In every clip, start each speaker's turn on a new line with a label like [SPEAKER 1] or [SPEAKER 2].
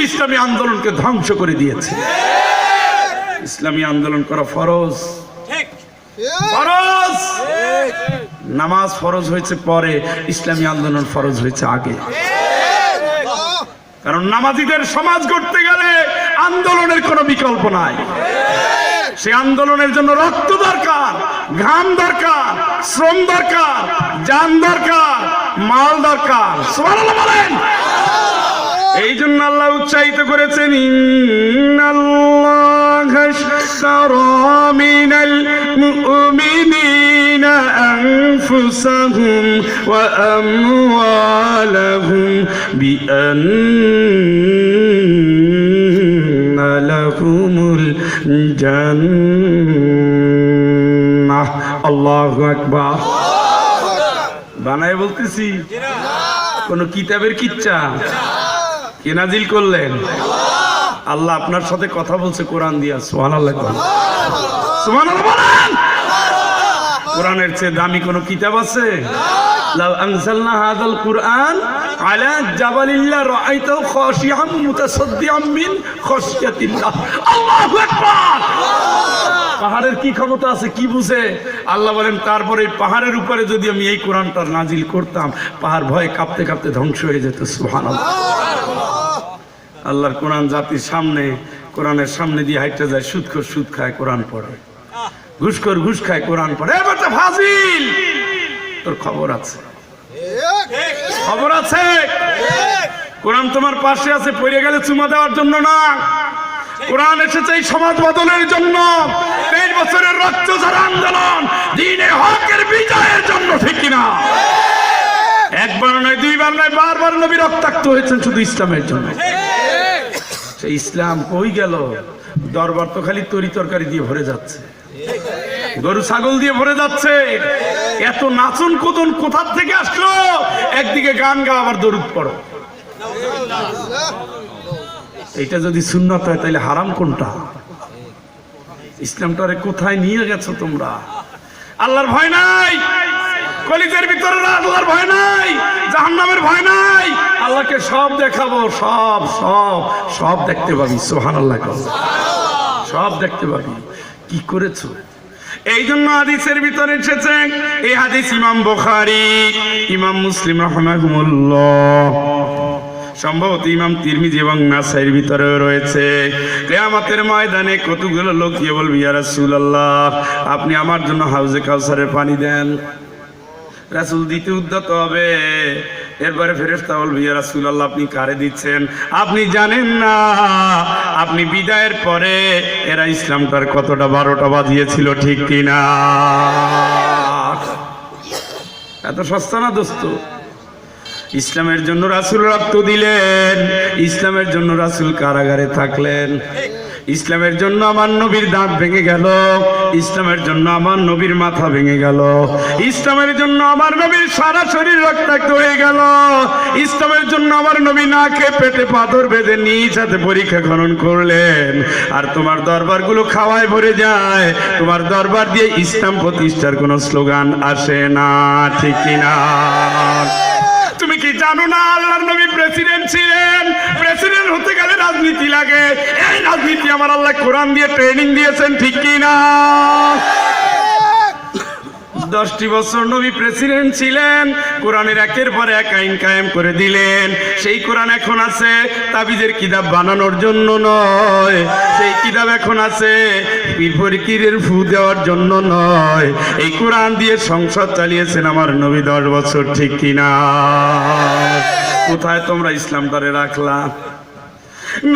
[SPEAKER 1] ইসলামী আন্দোলনকে ধ্বংস করে দিয়েছে। ইসলামী আন্দোলন করা ফরজ। ফরজ! নামাজ ফরজ হয়েছে পরে, ইসলামী আন্দোলন ফরজ হয়েছে আগে। কারণ নামাজিদের সমাজ গড়তে গেলে আন্দোলনের কোনো বিকল্প নাই। সে আন্দোলনের জন্য রক্ত দরকার, ঘাম দরকার, শ্রম দরকার, যান দরকার, মাল দরকার। বলেন। এই জন্য আল্লাহ উৎসাহিত করেছেন মিনাল বানায় বলতেছি, কোন কিতাবের কিচ্ছা? কে নাজিল করলেন? আল্লাহ আপনার সাথে কথা বলছে কোরআন দিয়া সোহান কোরআনের চেয়ে দামি কোন কিতাব আছে? লাউ জাবালিল্লাহ পাহাড়ের কি ক্ষমতা আছে, কি বুঝে? আল্লাহ বলেন, তারপরে পাহাড়ের উপরে যদি আমি এই কোরআনটা নাজিল করতাম, পাহাড় ভয়ে কাঁপতে কাঁপতে ধ্বংস হয়ে যেত, সুবহানাল্লাহ। আল্লাহর কোরআন জাতির সামনে, কোরআনের সামনে দিয়ে হাইটে যায়, সুদখোর সুদ খায়, কোরআন পড়ে। ঘুষখোর ঘুষ খায়, কোরআন পড়ে। এবার ফাজিল! তোর খবর আছে। খবর আছে? কোরআন তোমার পাশে আছে, পড়ে গেলে চুমা দেওয়ার জন্য না। কোরআন এসেছে এই সমাজ বদলের জন্য। তেইশ বছরের রক্ত ঝরা আন্দোলন দিনে হকের বিজয়ের জন্য, ঠিক কিনা? একবার নয়, দুইবার নয়, বারবার নবী রক্তাক্ত হয়েছেন শুধু ইসলামের জন্য। সেই ইসলাম কই গেল? দরবার তো খালি তরি তরকারি দিয়ে ভরে যাচ্ছে। গরু ছাগল দিয়ে ভরে যাচ্ছে। এত নাচন কোদন কোথার থেকে আসলো? একদিকে গান গা, আবার দরুদ পড়ো। এটা যদি সুন্নত হয় তাহলে হারাম কোনটা? ইসলামটারে কোথায় নিয়ে গেছো তোমরা? আল্লাহর ভয় নাই। কলিজের ভিতরে আল্লাহর ভয় নাই। জাহান্নামের ভয় নাই। আল্লাহকে সব দেখাবো, সব সব সব দেখতে পাবি। সোহান আল্লাহ সব দেখতে পাবি। কি করেছ? এই জন্য হাদিসের ভিতরে এসেছে, এই হাদিস ইমাম বুখারী, ইমাম মুসলিম রহমাহুল্লাহ সম্ভবত ইমাম তিরমিজ এবং নাসাইয়ের ভিতরেও রয়েছে। কেয়ামতের ময়দানে কতগুলো লোক গিয়ে বলবি রাসূলুল্লাহ, আপনি আমার জন্য হাউজে কাউসারের পানি দেন। রাসূল দিতে উদ্যত হবে। এরপরে ফেরেশতা বলবি, ইয়া রাসূলুল্লাহ, আপনি কারে দিচ্ছেন? আপনি জানেন না, আপনি বিদায়ের পরে এরা ইসলামটার কতটা বারোটা বাজিয়েছিল, ঠিক কিনা? এত সস্তা না দোস্ত? ইসলামের জন্য রাসুল রক্ত দিলেন, ইসলামের জন্য রাসুল কারাগারে থাকলেন। ইসলামের জন্য আমার নবীর দাঁত ভেঙে গেল। ইসলামের জন্য আমার নবীর মাথা ভেঙে গেল। ইসলামের জন্য আমার নবীর সারা শরীর রক্তাক্ত হয়ে গেল। ইসলামের জন্য আমার নবী না পেটে পাথর বেঁধে নিজ হাতে পরীক্ষা খনন করলেন। আর তোমার দরবারগুলো খাওয়ায় ভরে যায়। তোমার দরবার দিয়ে ইসলাম প্রতিষ্ঠার কোনো স্লোগান আসে না, ঠিক কি জানো না আল্লাহর নবী প্রেসিডেন্ট ছিলেন। প্রেসিডেন্ট হতে গেলে রাজনীতি লাগে। এই রাজনীতি আমার আল্লাহ কোরআন দিয়ে ট্রেনিং দিয়েছেন, ঠিক কি না দশটি বছর নবী প্রেসিডেন্ট ছিলেন, কোরআনের একের পর এক আইন কায়েম করে দিলেন। সেই কোরআন এখন আছে, তাবিজের কিতাব বানানোর জন্য নয়। সেই কিতাব এখন আছে, পীর ফরিকিরের ফু দেওয়ার জন্য নয়। এই কোরআন দিয়ে সংসদ চালিয়েছেন আমার নবী দশ বছর, ঠিক কিনা কোথায় তোমরা ইসলামটারে রাখলা?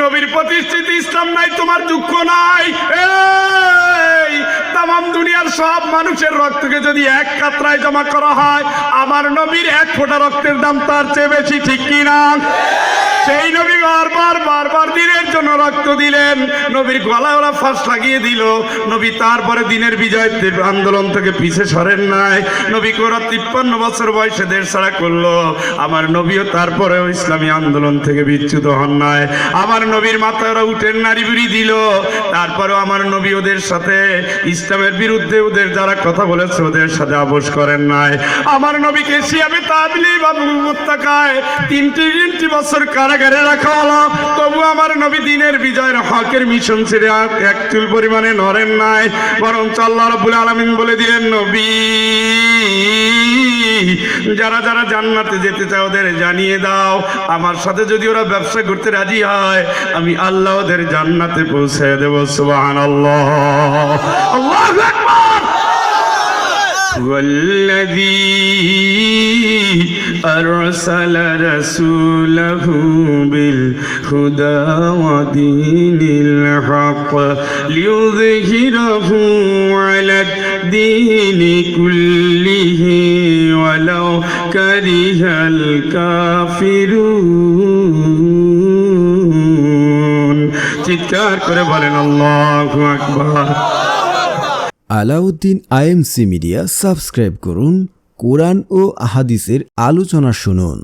[SPEAKER 1] নবীর প্রতিষ্ঠিত ইসলাম নাই, তোমার দুঃখ নাই। তাম দুনিয়ার সব মানুষের রক্তকে যদি এক কাত্রায় জমা করা হয়, আমার নবীর এক ফোঁটা রক্তের দাম তার চেয়ে বেশি, ঠিক কিনা? সেই নবী বারবার বারবার দিনের জন্য রক্ত দিলেন। নবীর গলায় ওরা ফাঁস লাগিয়ে দিল। নবী তারপরে দিনের বিজয় আন্দোলন থেকে পিছে সরেন নাই। নবী কোরা তিপ্পান্ন বছর বয়সে দেশ ছাড়া করল। আমার নবীও তারপরেও ইসলামী আন্দোলন থেকে বিচ্যুত হন নাই। আমার নবীর মাথায় ওরা উঠেন নারী বিড়ি দিল। তারপরেও আমার নবী ওদের সাথে ইসলামের বিরুদ্ধে ওদের যারা কথা বলেছে, ওদের সাথে আপোষ করেন নাই। আমার নবীকে শিয়াবে তাবলি বাবু উপত্যকায় তিনটি তিনটি বছর কারাগারে রাখা হলো। তবু আমার নবী দিনের বিজয়ের হকের মিশন ছেড়ে এক চুল পরিমাণে নড়েন নাই। বরং আল্লাহ রাব্বুল আলামিন বলে দিলেন, নবী, যারা যারা জান্নাতে যেতে চায় ওদের জানিয়ে দাও। আমার সাথে যদি ওরা ব্যবসা করতে রাজি হয়, আমি আল্লাহ ওদের জান্নাতে পৌঁছে দেবো। সুবহানাল্লাহ। আল্লাহু আকবার। والذي أرسل رسوله بالهدى ودين الحق ليظهره على الدين كله ولو كره الكافرون চিৎকার করে বলেন আল্লাহু আকবার
[SPEAKER 2] আলাউদ্দিন আইএমসি মিডিয়া সাবস্ক্রাইব করুন কোরআন ও আহাদিসের আলোচনা শুনুন।